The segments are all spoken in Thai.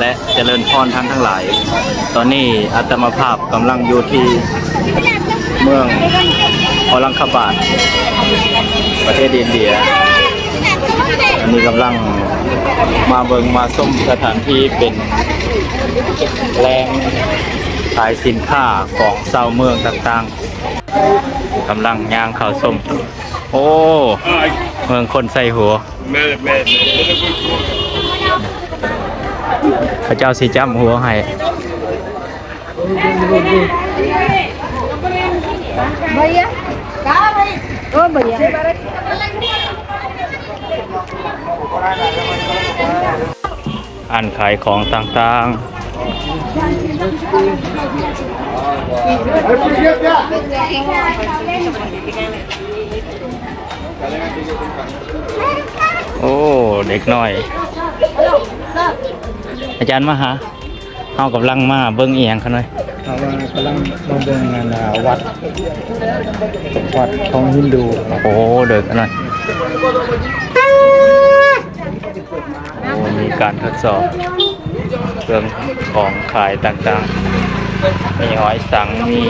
และเจริญพรท่านทั้งหลาย ตอนนี้อาตมาภาพกำลังอยู่ที่เมืองออลังคาบาตประเทศอินเดีย อันนี้กำลังมาเบิงมาส้มสถานที่เป็นแหล่งขายสินค้าของชาวเมืองต่างๆกำลังย่างข้าวส้ม โอ้ เมืองคนใส่หัว พระเจ้าสีจ้ำหัวให้อันขายของต่างๆโอ้ เด็กน้อย อาจารย์มาหาเฮากำลังมาเบิ่งเอียงเขาหน่อย เรากำลังมาเบิ่งงานอ่าวัด วัดของฮินดู โอ้เด็กหน่อยโอ้ มีการทดสอบเครื่องของขายต่างๆ มีหอยสัง มี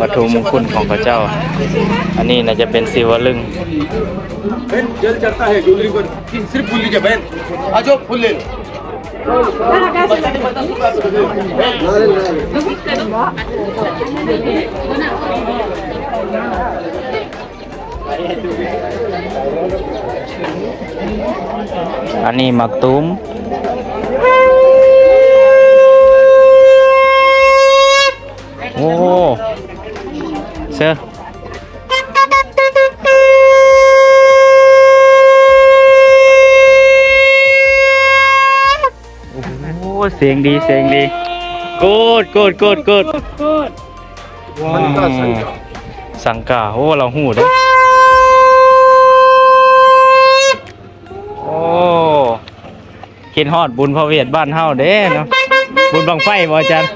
วัตถุมงคลของพระเจ้า อันนี้น่าจะเป็นศิวลึง बहन जल चलता है डोली पर सिर्फ फूल लीजिए बहन आ जाओ फूल ले लो Anh อันนี้ เสียงดีเสียงดีกูดกูดกูดกูดว้าสังกาโอ้เราหูเด้อโอ้คิดฮอดบุญพระเวทบ้านเฮาเด้เนาะบุญบังไฟบ่อาจารย์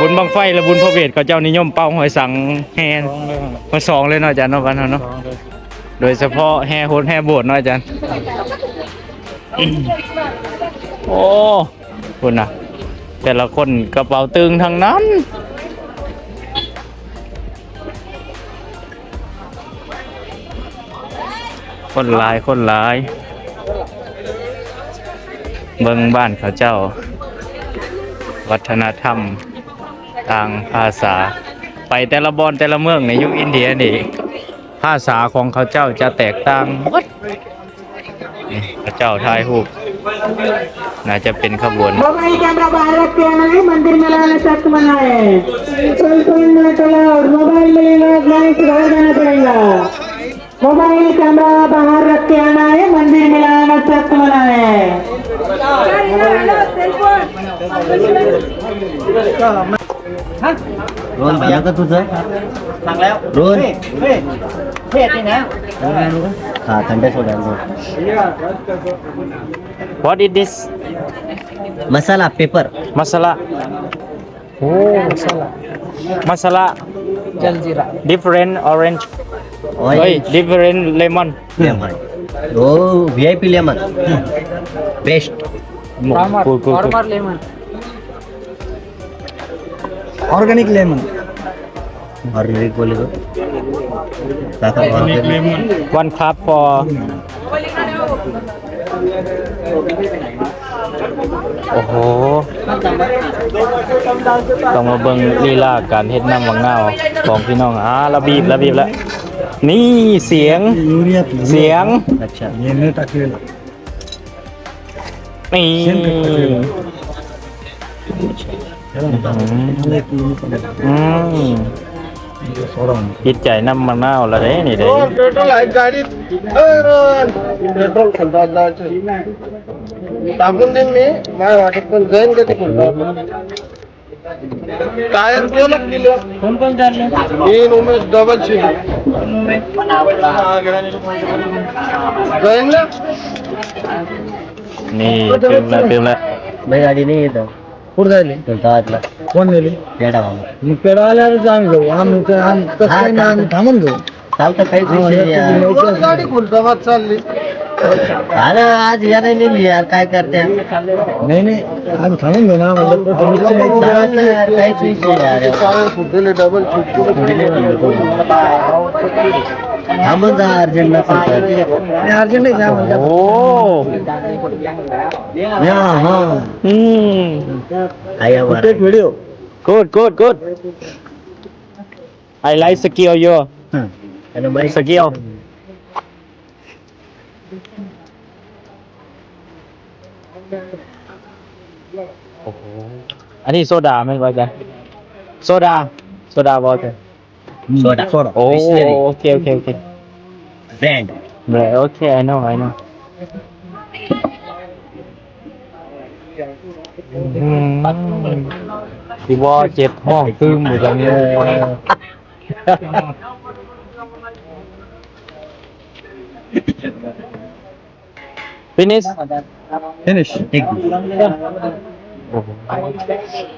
บุญบังไฟและบุญพระเวทก็เจ้านิยมเป่าหอยสังแฮนสองเลยครับมาสองเลยเนาะอาจารย์เนาะบ้านเฮาเนาะสองเลยโดยเฉพาะแห่โหดแห่โบสถ์เนาะอาจารย์โอ้ คุณนะแต่ละคนกระเป๋าตึงทั้งนั้น คนหลายคนหลาย เบิงบ้านเขาเจ้า วัฒนธรรมทางภาษา ไปแต่ละบอนแต่ละเมืองในยุคอินเดียนี่ภาษาของเขาเจ้าจะแตกต่างหมดเขาเจ้าทายรูป น่าจะเป็นขบวน मोबाइल कैमरा बाहर रख के आना है मंदिर में लाना सख्त मना है cell phone not allowed mobile मिलेगा लाइट बाहर जाना पड़ेगा मोबाइल कैमरा बाहर रख के आना है मंदिर में लाना सख्त मना है रोहन भैया का तुझं सांगल्या रोहन हे येते ना हां थंडच होत व्हॉट दिस मसाला पेपर मसाला. हो मसाला. मसाला. Jaljeera. Different orange different lemon lemon O V I P lemon best lemon organic lemon organic बोले तो काका ऑर्गेनिक one cup for โอ้โห ต้องมาเบิ่งลีลาการเฮ็ดน้ำมังนาวของพี่น้องอ่าระบีบระบีบแล้ว นี่เสียง यूरिया เสียง अच्छा ये नहीं टाकेल นี่ Same pepper. อืม จิตใจน้ำมังนาวละเด้นี่เด้ पेट्रोल आहे गाडीत पेट्रोल खालतो टाकून देईन मी मला वाटत पण जाईन का ते टायर कोण कोण तीन उमेश डबल सी जाईन ना นี่เติมแล้วเติมแล้ว नाही गाडी नाही येत कुठं जायले गावातला फोन नेली? पेढा मग पेढा आम्ही जाऊ आम्ही तर- आम्ही कसं आम्ही थांबून घेऊ. चालतं काहीच हा, विषय याची नाही. नोकरी असली. आज या नाही यार काय करते नाही नाही. आम्ही थांबून घेऊ ना म्हणलं तर थांबून घेऊ. चालतं डबल थांबून जा अर्जंट नसेल अर्जंट नाही जा म्हणलं. ओ हा हा हम्म आया वर एक video good good good I like skill you आणि by skill anh đi soda mấy gọi kìa soda soda bao kìa soda. Soda. Oh, Distillery. okay, okay, okay. Brand. Right, okay, I know, I know. Mm. ที่ว่าเจ็ดห้องตื้มอยู่ตรงนี้ Finish Finish. Thank you.